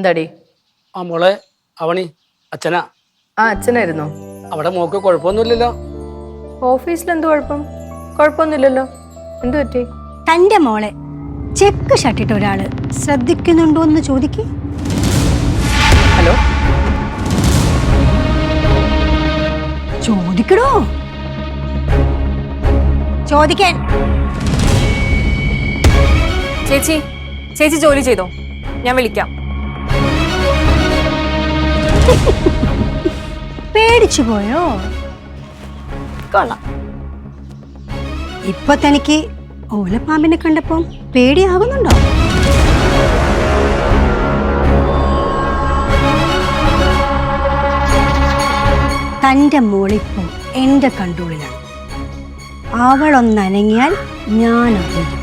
എന്താടി? ആ മോളെ അവണി അച്ഛനാ. ആ അച്ഛനായിരുന്നോ. അവിടെ മോക്ക് കുഴപ്പമൊന്നുമില്ലല്ലോ. ഓഫീസിൽ എന്ത് കുഴപ്പം? കുഴപ്പമൊന്നുമില്ലല്ലോ. എന്തു പറ്റി? തന്റെ മോളെ ചെക്ക് ഷട്ടിട്ട് ഒരാൾ ശ്രദ്ധിക്കുന്നുണ്ടോ എന്ന് ചോദിക്ക്. ഹലോ? ചോദിക്കടോ. ചോദിക്കാൻ. ചേച്ചി ചേച്ചി ജോലി ചെയ്തോ? ഞാൻ വിളിക്കാം. പേടിച്ചു പോയോ? കൊള്ളാം. ഇപ്പൊ തനിക്ക് ഓലപ്പാമ്പിനെ കണ്ടപ്പോ പേടിയാകുന്നുണ്ടോ? തന്റെ മോളിപ്പോ എന്റെ കൺട്രോളിലാണ് അവളൊന്നനങ്ങിയാൽ ഞാൻ അഭിനയിക്കും.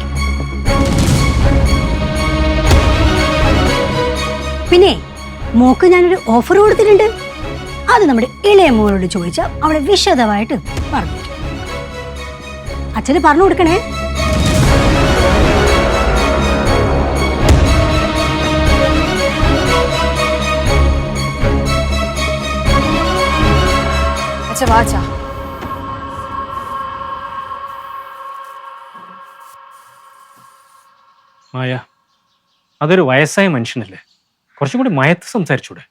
പിന്നെ മോക്ക് ഞാനൊരു ഓഫർ കൊടുത്തിട്ടുണ്ട്. അത് നമ്മുടെ ഇളയ മോനോട് ചോദിച്ചാൽ അവളെ വിശദമായിട്ട് പറഞ്ഞു. അച്ഛന് പറഞ്ഞു കൊടുക്കണേ. അച്ഛ വാച്ചാ മായ അതൊരു വയസ്സായ മനുഷ്യനല്ലേ? കുറച്ചും കൂടി മയത്ത് സംസാരിച്ചൂടെ?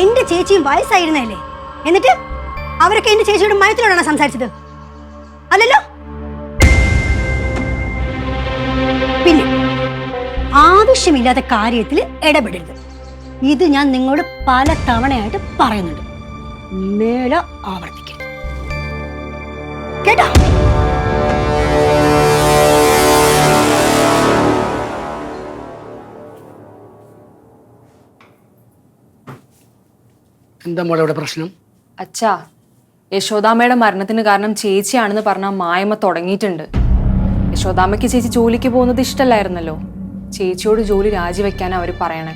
എന്റെ ചേച്ചിയും വയസ്സായിരുന്നല്ലേ? എന്നിട്ട് അവരൊക്കെ എന്റെ ചേച്ചിയുടെ മയത്തിലോടാണ് സംസാരിച്ചത്? അല്ലല്ലോ പിന്നെ ആവശ്യമില്ലാത്ത കാര്യത്തിൽ ഇടപെടരുത്. ഇത് ഞാൻ നിങ്ങളോട് പല തവണയായിട്ട് പറയുന്നുണ്ട്. മേല ആവർത്തിക്കരുത്. കേട്ടോ? എന്താ മോളെ ഇവിടെ പ്രശ്നം? അച്ഛാ യശോദാമ്മയുടെ മരണത്തിന് കാരണം ചേച്ചിയാണെന്ന് പറഞ്ഞ മായമ്മ തുടങ്ങിയിട്ടുണ്ട്. യശോദാമ്മയ്ക്ക് ചേച്ചി ജോലിക്ക് പോകുന്നത് ഇഷ്ടമല്ലായിരുന്നല്ലോ. ചേച്ചിയോട് ജോലി രാജിവെക്കാൻ അവർ പറയണേ.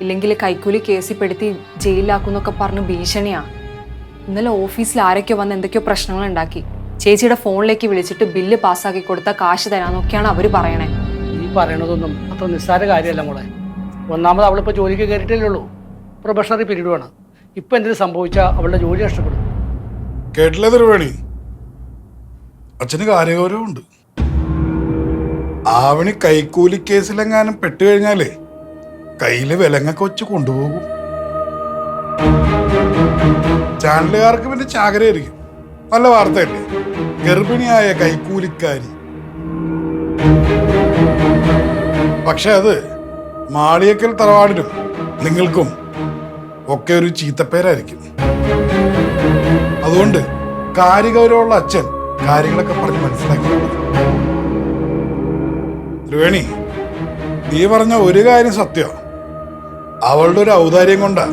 ഇല്ലെങ്കിൽ കൈക്കൂലി കേസിൽപ്പെടുത്തി ജയിലിലാക്കുന്നൊക്കെ പറഞ്ഞ് ഭീഷണിയാ. ഇന്നലെ ഓഫീസിൽ ആരൊക്കെയോ വന്ന് എന്തൊക്കെയോ പ്രശ്നങ്ങൾ ഉണ്ടാക്കി. ചേച്ചിയുടെ ഫോണിലേക്ക് വിളിച്ചിട്ട് ബില്ല് പാസ്സാക്കി കൊടുത്ത കാശ് തരാന്നൊക്കെയാണ് അവർ പറയണേ. ഈ പറയണതൊന്നും അത്ര നിസ്സാര കാര്യമല്ല മോളെ. ഒന്നാമത് അവളിപ്പോൾ ജോലിക്ക് കയറിയിട്ടല്ലേ ഉള്ളൂ. പ്രൊഫഷണറി പീരീഡുമാണ് ഇപ്പം എന്തെങ്കിലും സംഭവിച്ചാൽ അവളുടെ ജോലി നഷ്ടപ്പെടും കേട്ടില്ല തിരുവേണി. അച്ഛന് കാര്യഗൗരവമുണ്ട്. ആവണി കൈക്കൂലി കേസിലെങ്ങാനും പെട്ടുകഴിഞ്ഞാലേ കയ്യിൽ വിലങ്ങൊക്കെ വെച്ച് കൊണ്ടുപോകും. ചാനലുകാർക്ക് പിന്നെ ചാകരയായിരിക്കും. നല്ല വാർത്തയല്ലേ? ഗർഭിണിയായ കൈക്കൂലിക്കാരി. പക്ഷെ അത് മാളിയക്കൽ തറവാടിനും നിങ്ങൾക്കും ഒക്കെ ഒരു ചീത്തപ്പേരായിരിക്കും. അതുകൊണ്ട് കാര്യഗൗരവമുള്ള അച്ഛൻ കാര്യങ്ങളൊക്കെ പറഞ്ഞ് മനസ്സിലാക്കി ത്രിവേണി നീ പറഞ്ഞ ഒരു കാര്യം സത്യം. അവളുടെ ഒരു ഔദാര്യം കൊണ്ടാ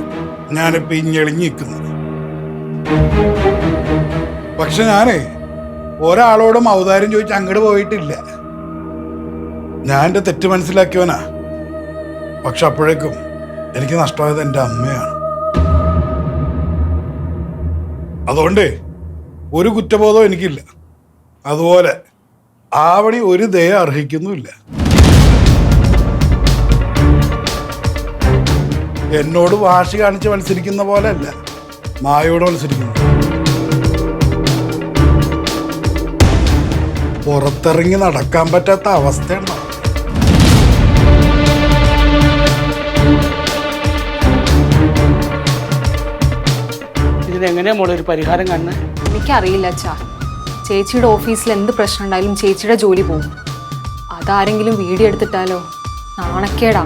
ഞാനിപ്പോ ഈ നിൽക്കുന്നത്. പക്ഷെ ഞാനേ ഒരാളോടും ഔദാര്യം ചോദിച്ച് അങ്ങോട്ട് പോയിട്ടില്ല. ഞാൻ എന്റെ തെറ്റ് മനസ്സിലാക്കിയവനാ. പക്ഷെ അപ്പോഴേക്കും എനിക്ക് നഷ്ടമായത് എന്റെ അമ്മയാണ്. അതുകൊണ്ട് ഒരു കുറ്റബോധം എനിക്കില്ല. അതുപോലെ ആവണി ഒരു ദയ അർഹിക്കുന്നുമില്ല. എന്നോട് വാശി കാണിച്ച് മത്സരിക്കുന്ന പോലെ അല്ല മായോട് മത്സരിക്കുന്നു പുറത്തിറങ്ങി നടക്കാൻ പറ്റാത്ത അവസ്ഥയുണ്ടോ ഇതിനെങ്ങനെയാ മോളെ ഒരു പരിഹാരം കാണുന്നത് എനിക്കറിയില്ല അച്ഛാ. ചേച്ചിയുടെ ഓഫീസിൽ എന്ത് പ്രശ്നം ഉണ്ടായാലും ചേച്ചിയുടെ ജോലി പോകും അതാരെങ്കിലും വീഡിയോ എടുത്തിട്ടാലോ? നാണക്കേടാ.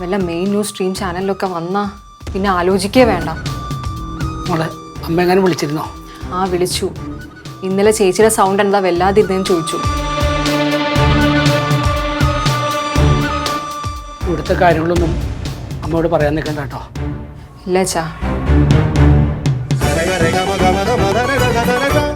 വല്ല മെയിൻ ന്യൂസ് സ്ട്രീം ചാനലിലൊക്കെ വന്നാ പിന്നെ ആലോചിക്കേ വേണ്ട. മോളെ അമ്മ എങ്ങനെ വിളിച്ചിരുന്നോ? ആ വിളിച്ചു. ഇന്നലെ ചേച്ചിയുടെ സൗണ്ട് എന്താ വല്ലാതിരുന്നതെന്ന് ചോദിച്ചു. ഇവിടുത്തെ കാര്യങ്ങളൊന്നും അമ്മയോട് പറയാൻ നിൽക്കണ്ട കേട്ടോ. ഇല്ല re ga ma ga ma da ma da re ga da re ga